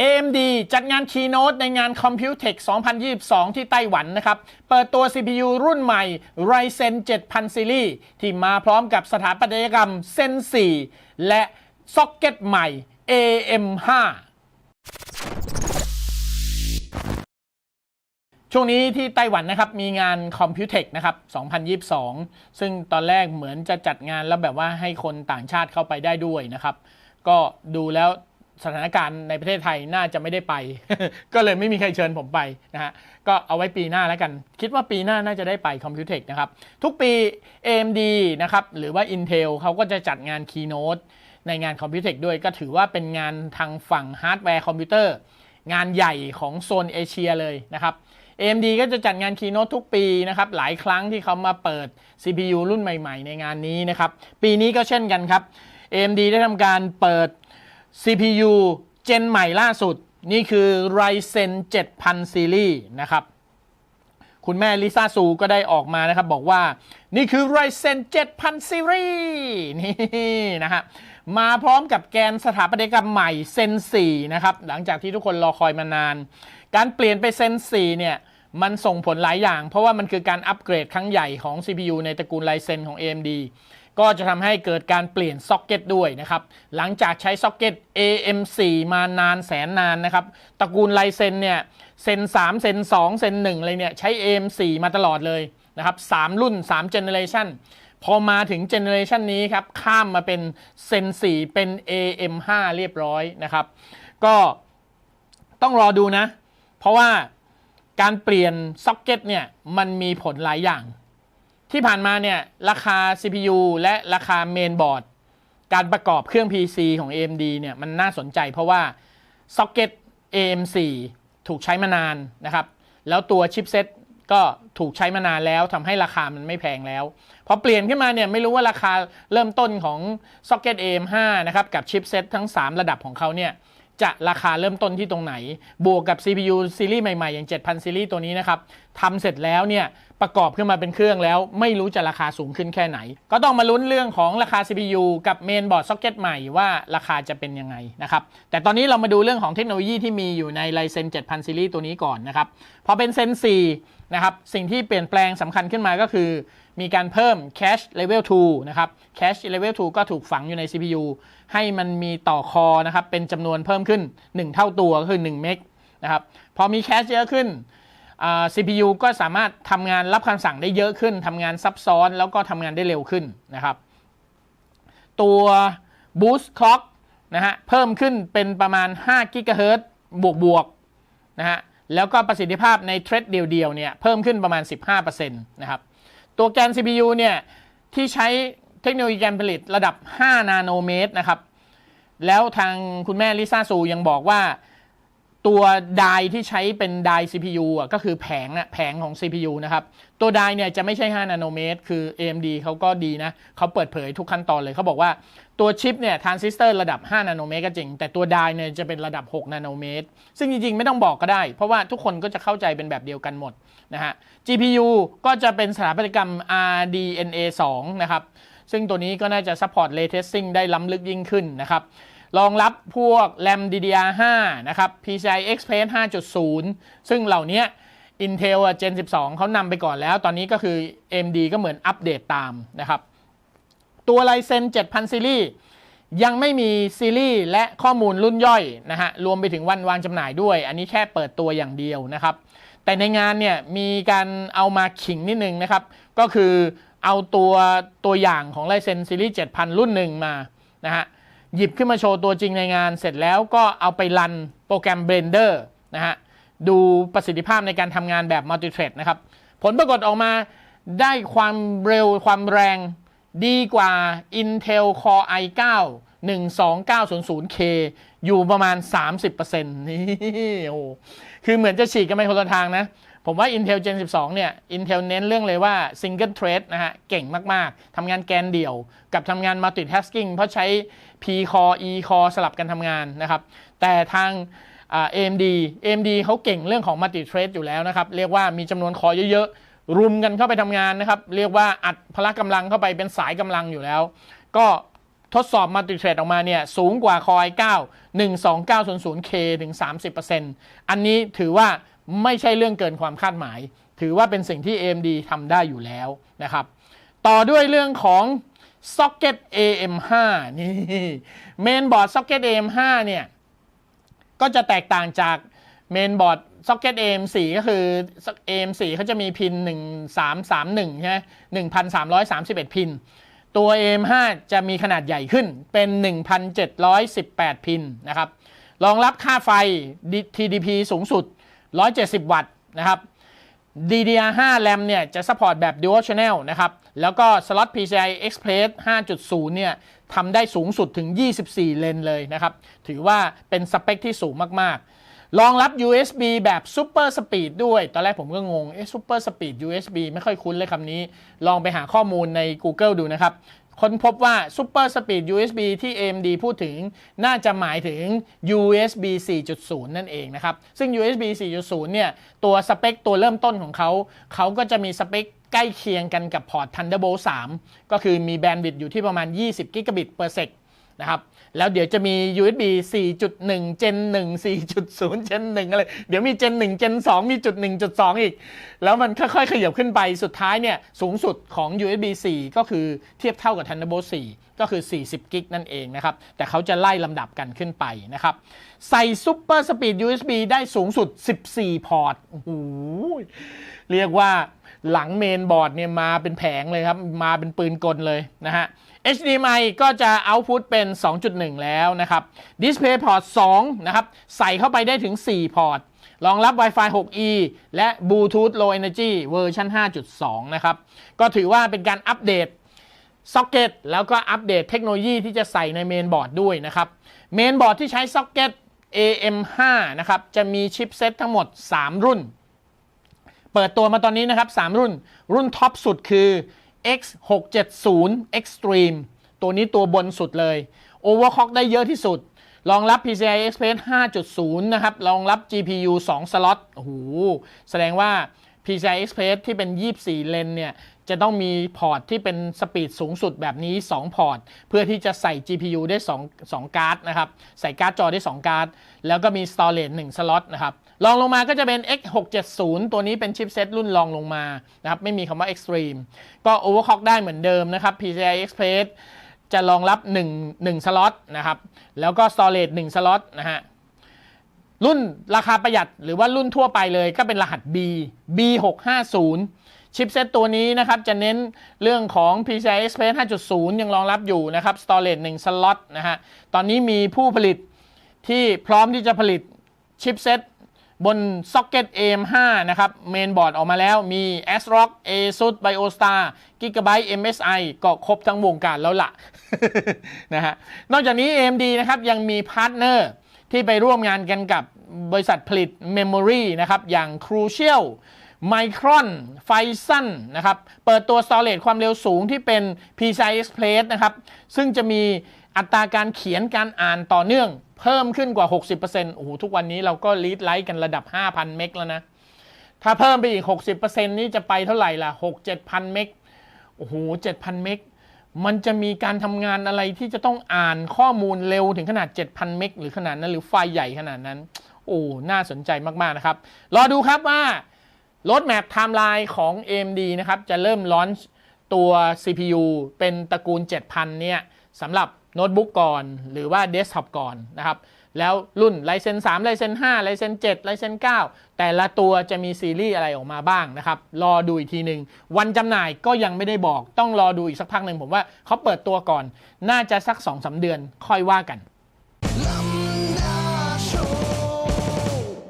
AMD จัดงาน Keynote ในงาน Computex 2022 ที่ไต้หวันนะครับ เปิดตัว CPU รุ่นใหม่ Ryzen 7000 Series ที่มาพร้อมกับสถาปัตยกรรม Zen 4 และซ็อกเก็ตใหม่ AM5 ช่วงนี้ที่ไต้หวันนะครับ มีงาน Computex นะครับ 2022 ซึ่งตอนแรกเหมือนจะจัดงานแล้วแบบว่าให้คนต่างชาติเข้าไปได้ด้วยนะครับ ก็ดูแล้ว สถานการณ์ในประเทศไทยน่าจะไม่ได้ไป ก็เลยไม่มีใครเชิญผมไปนะฮะก็เอาไว้ปีหน้าแล้วกัน คิดว่าปีหน้าน่าจะได้ไป Computex นะครับ ทุกปี AMD นะครับหรือว่า Intel เขาก็จะจัดงาน Keynote ในงาน Computex ด้วยก็ถือว่าเป็นงานทางฝั่งฮาร์ดแวร์คอมพิวเตอร์งานใหญ่ของโซนเอเชียเลยนะครับ AMD ก็จะจัดงาน Keynote ทุกปีนะครับ หลายครั้งที่เขามาเปิด CPU รุ่นใหม่ ๆ ในงานนี้นะครับ ปีนี้ก็เช่นกันครับ AMD ได้ทำการเปิด CPU เจนใหม่ล่าสุด นี่คือ Ryzen 7000 Series นะครับคุณแม่ลิซ่าซูก็ได้ออกมานะครับ บอกว่านี่คือ Ryzen 7000 Series นี่นะฮะมาพร้อมกับแกนสถาปัตยกรรมใหม่ Zen 4นะครับ หลังจากที่ทุกคนรอคอยมานาน การเปลี่ยนไป Zen 4เนี่ย มันส่งผลหลายอย่าง เพราะว่ามันคือการอัปเกรดครั้งใหญ่ของ CPU ในตระกูล Ryzen ของ AMD ก็จะทำให้เกิดการเปลี่ยนซ็อกเก็ตด้วยนะครับ หลังจากใช้ซ็อกเก็ต AM4 มานานแสนนานนะครับ ตระกูลไลเซนเนี่ยเซน3เซน2เซน1อะไรเนี่ยใช้ AM4 มาตลอดเลยนะครับ3รุ่น3เจเนเรชันพอมาถึงเจเนอเรชันนี้ครับ ข้ามมาเป็นเซน4เป็น AM5 เรียบร้อยนะครับ ก็ต้องรอดูนะ เพราะว่าการเปลี่ยนซ็อกเก็ตเนี่ย มันมีผลหลายอย่าง ที่ผ่านมาเนี่ยราคา CPU และราคาเมนบอร์ดการประกอบเครื่อง PC ของ AMD เนี่ยมันน่าสนใจเพราะว่าซ็อกเก็ต AM4 ถูกใช้มานานนะครับ แล้วตัวชิปเซ็ตก็ถูกใช้มานานแล้วทำให้ราคามันไม่แพงแล้ว พอเปลี่ยนขึ้นมาเนี่ยไม่รู้ว่าราคาเริ่มต้นของซ็อกเก็ต AM5 นะครับ กับชิปเซ็ตทั้ง 3 ระดับของเขาเนี่ย จะราคาเริ่มต้นที่ตรงไหน บวกกับ CPU ซีรีส์ใหม่ๆ อย่าง 7000 ซีรีส์ตัวนี้นะครับทำเสร็จแล้วเนี่ยประกอบขึ้นมาเป็นเครื่องแล้ว ไม่รู้จะราคาสูงขึ้นแค่ไหน ก็ต้องมาลุ้นเรื่องของราคา CPU กับเมนบอร์ดซ็อกเก็ตใหม่ว่าราคาจะเป็นยังไงนะครับแต่ตอนนี้เรามาดูเรื่องของเทคโนโลยีที่มีอยู่ใน Ryzen 7000 ซีรีส์ตัวนี้ก่อนนะครับพอเป็น Zen 4 นะครับสิ่งที่เปลี่ยนแปลงสำคัญขึ้นมาก็คือ มีการเพิ่ม Cache Level 2นะครับ Cache Level 2 ก็ถูกฝังอยู่ใน CPU ให้มันมีต่อคอนะครับเป็นจำนวนเพิ่มขึ้น 1 เท่าตัวก็คือ1เมกนะครับพอมีแคชเยอะขึ้น CPU ก็สามารถทำงานรับคำสั่งได้เยอะขึ้นทำงานซับซ้อนแล้วก็ทำงานได้เร็วขึ้นนะครับ ตัว Boost Clock นะฮะเพิ่มขึ้นเป็นประมาณ5 GHz บวกบวกนะฮะ แล้วก็ประสิทธิภาพในเทรดเดียวๆเนี่ยเพิ่มขึ้นประมาณ 15%นะครับ ตัวแกน CPU เนี่ยที่ใช้เทคโนโลยีการผลิตระดับ 5 นาโนเมตรนะครับ แล้วทางคุณแม่ลิซ่าซูยังบอกว่า ตัวไดที่ใช้เป็นได CPU อะก็คือแผงอะแผงของ CPU นะครับ ตัวไดเนี่ยจะไม่ใช่ 5 นาโนเมตร คือ AMD เขาก็ดีนะเขาเปิดเผยทุกขั้นตอนเลยเขาบอกว่าตัวชิปเนี่ยทรานซิสเตอร์ระดับ 5 นาโนเมตรก็จริง แต่ตัวไดเนี่ยจะเป็นระดับ 6 นาโนเมตร ซึ่งจริงๆ ไม่ต้องบอกก็ได้ เพราะว่าทุกคนก็จะเข้าใจเป็นแบบเดียวกันหมดนะฮะ GPU ก็จะเป็นสถาปัตยกรรม RDNA 2 นะครับซึ่งตัวนี้ก็น่าจะ support ray tracing ได้ล้ำลึกยิ่งขึ้นนะครับ รองรับพวก RAM DDR5 นะครับ PCI Express 5.0 ซึ่งเหล่านี้ Intel อะ Gen 12 เขานำไปก่อนแล้ว ตอนนี้ก็คือ AMD ก็เหมือนอัปเดตตามนะครับ ตัว Ryzen 7000 ซีรีส์ยังไม่มีซีรีส์และข้อมูลรุ่นย่อยนะฮะ รวมไปถึงวันวางจำหน่ายด้วย อันนี้แค่เปิดตัวอย่างเดียวนะครับ แต่ในงานเนี่ยมีการเอามาขิงนิดนึงนะครับ ก็คือเอาตัวตัวอย่างของ Ryzen ซีรีส์7000 รุ่นหนึ่งมานะฮะ หยิบขึ้นมาโชว์ตัวจริงในงาน เสร็จแล้วก็เอาไปรันโปรแกรม Blender นะฮะ ดูประสิทธิภาพในการทำงานแบบ Multithread นะครับ ผลปรากฏออกมาได้ความเร็วความแรงดีกว่า Intel Core i9 12900K อยู่ประมาณ 30%นี่โอ้คือเหมือนจะฉีกกันไปคนละทางนะ ผมว่า Intel Gen 12 เนี่ย Intel เน้นเรื่องเลยว่า Single Thread นะฮะ เก่งมาก ๆ ทำงานแกนเดี่ยว กับทำงาน Multitasking เพราะใช้ P Core E Core สลับกันทำงานนะครับ แต่ทาง AMD AMD เขาเก่งเรื่องของ Multi-Thread อยู่แล้วนะครับ เรียกว่ามีจำนวนคอเยอะ ๆ รุมกันเข้าไปทำงานนะครับ เรียกว่าอัดพละกำลังเข้าไปเป็นสายกำลังอยู่แล้ว ก็ทดสอบมัลติเทรดออกมาเนี่ยสูงกว่า Core i9 12900K ถึง 30%อันนี้ถือว่า ไม่ใช่เรื่องเกินความคาดหมาย ถือว่าเป็นสิ่งที่ AMD ทำได้อยู่แล้วนะครับ ต่อด้วยเรื่องของ Socket AM5 นี่เมนบอร์ด Socket AM5 เนี่ยก็จะแตกต่างจากเมนบอร์ด Socket AM4 ก็คือ AM4 เขาจะมีพิน 1331 ใช่ไหม1,331 พิน ตัว AM5 จะมีขนาดใหญ่ขึ้นเป็น 1,718 พินนะครับ รองรับค่าไฟ TDP สูงสุด 170 วัตต์นะครับ DDR5 RAM เนี่ยจะ support แบบ Dual Channel นะครับ แล้วก็สล็อต PCI Express 5.0 เนี่ยทำได้สูงสุดถึง 24 เลนเลยนะครับ ถือว่าเป็นสเปคที่สูงมากๆ รองรับ USB แบบ Super Speed ด้วย ตอนแรกผมก็งง เอ๊ะ Super Speed USB ไม่ค่อยคุ้นเลยคำนี้ ลองไปหาข้อมูลใน Google ดูนะครับ ค้นพบว่า Super Speed USB ที่ AMD พูดถึงน่าจะหมายถึง USB 4.0 นั่นเองนะครับ ซึ่ง USB 4.0 เนี่ย ตัวสเปคตัวเริ่มต้นของเขา เขาก็จะมีสเปคใกล้เคียงกันกับพอร์ต Thunderbolt 3 ก็คือมีแบนด์วิดต์อยู่ที่ประมาณ 20 กิกะบิตเพอร์เซก นะครับ แล้วเดี๋ยวจะมี USB 4.1 Gen 1 4.0 Gen 1 อะไร เดี๋ยวมี Gen 1 Gen 2 มีจุด1จุด2อีก แล้วมันค่อยๆ ขยับขึ้นไป สุดท้ายเนี่ย สูงสุดของ USB 4 ก็คือเทียบเท่ากับ Thunderbolt 4 ก็คือ 40 กิกนั่นเองนะครับ แต่เขาจะไล่ลำดับกันขึ้นไปนะครับ ใส่ Super Speed USB ได้สูงสุด 14 พอร์ต โอ้โห เรียกว่าหลังเมนบอร์ดเนี่ยมาเป็นแผงเลยครับ มาเป็นปืนกลเลยนะฮะ HDMI ก็จะ output เป็น 2.1 แล้วนะครับ DisplayPort 2 นะครับ ใส่เข้าไปได้ถึง 4 พอร์ต รองรับ Wi-Fi 6E และ Bluetooth Low Energy เวอร์ชัน5.2 นะครับ ก็ถือว่าเป็นการอัปเดตซ็อกเก็ตแล้วก็อัปเดตเทคโนโลยีที่จะใส่ในเมนบอร์ดด้วยนะครับ เมนบอร์ดที่ใช้ซ็อกเก็ต AM5 นะครับ จะมีชิปเซตทั้งหมด 3 รุ่น เปิดตัวมาตอนนี้นะครับ 3 รุ่น รุ่นท็อปสุดคือ X670 Extreme ตัวนี้ตัวบนสุดเลย Overclock ได้เยอะที่สุด รองรับ PCI Express 5.0 นะครับ รองรับ GPU 2 สล็อต โอ้โห แสดงว่า PCI Express ที่เป็น 24 เลนเนี่ย จะต้องมีพอร์ตที่เป็นสปีดสูงสุดแบบนี้ 2 พอร์ต เพื่อที่จะใส่ GPU ได้ 2 2 การ์ดนะครับ ใส่การ์ดจอได้ 2 การ์ด แล้วก็มี storage 1 สล็อตนะครับ รองลงมาก็จะเป็น X670 ตัวนี้เป็นชิปเซตรุ่นรองลงมานะครับไม่มีคำว่า Extreme ก็ overclock ได้เหมือนเดิมนะครับ PCI Express จะรองรับ 1 1สล็อตนะครับ แล้วก็ storage 1สล็อตนะฮะรุ่นราคาประหยัดหรือว่ารุ่นทั่วไปเลยก็เป็นรหัส B B650 ชิปเซตตัวนี้นะครับ จะเน้นเรื่องของ PCI Express 5.0 ยังรองรับอยู่นะครับ storage 1สล็อตนะฮะ ตอนนี้มีผู้ผลิตที่พร้อมที่จะผลิตชิปเซต บน Socket AM5 นะครับเมนบอร์ดออกมาแล้วมี ASRock ASUS BioStar Gigabyte MSI ก็ครบทั้งวงการแล้วละนะฮะนอกจากนี้ AMD นะครับยังมีพาร์ทเนอร์ที่ไปร่วมงานกันกับบริษัทผลิต Memory นะครับอย่าง Crucial Micron f i s o n นนะครับ เปิดตัว storage ความเร็วสูงที่เป็น PCI Express นะครับ ซึ่งจะมีอัตราการเขียนการอ่านต่อเนื่อง เพิ่มขึ้นกว่า 60%โอ้โห ทุกวันนี้เราก็ลีดไลท์กันระดับ 5,000 เมกแล้วนะ ถ้าเพิ่มไปอีก 60%นี่จะไปเท่าไหร่ล่ะ 6 7,000 เมกโอ้โห 7,000 เมกมันจะมีการทำงานอะไรที่จะต้องอ่านข้อมูลเร็วถึงขนาด 7,000 เมกหรือขนาดนั้น หรือไฟล์ใหญ่ขนาดนั้น โอ้ น่าสนใจมาก ๆ นะครับ รอดูครับว่า รถแมพไทม์ไลน์ของ AMD นะครับ จะเริ่มลอนช์ตัว CPU เป็นตระกูล 7000 เนี่ยสำหรับโน้ตบุ๊กก่อน หรือว่าเดสก์ท็อปก่อนนะครับ แล้วรุ่น Ryzen 3 Ryzen 5 Ryzen 7 Ryzen 9 แต่ละตัวจะมีซีรีส์อะไรออกมาบ้างนะครับ รอดูอีกทีหนึ่งวันจำหน่ายก็ยังไม่ได้บอก ต้องรอดูอีกสักพักหนึ่งผมว่าเขาเปิดตัวก่อน น่าจะสัก 2-3 เดือนค่อยว่ากัน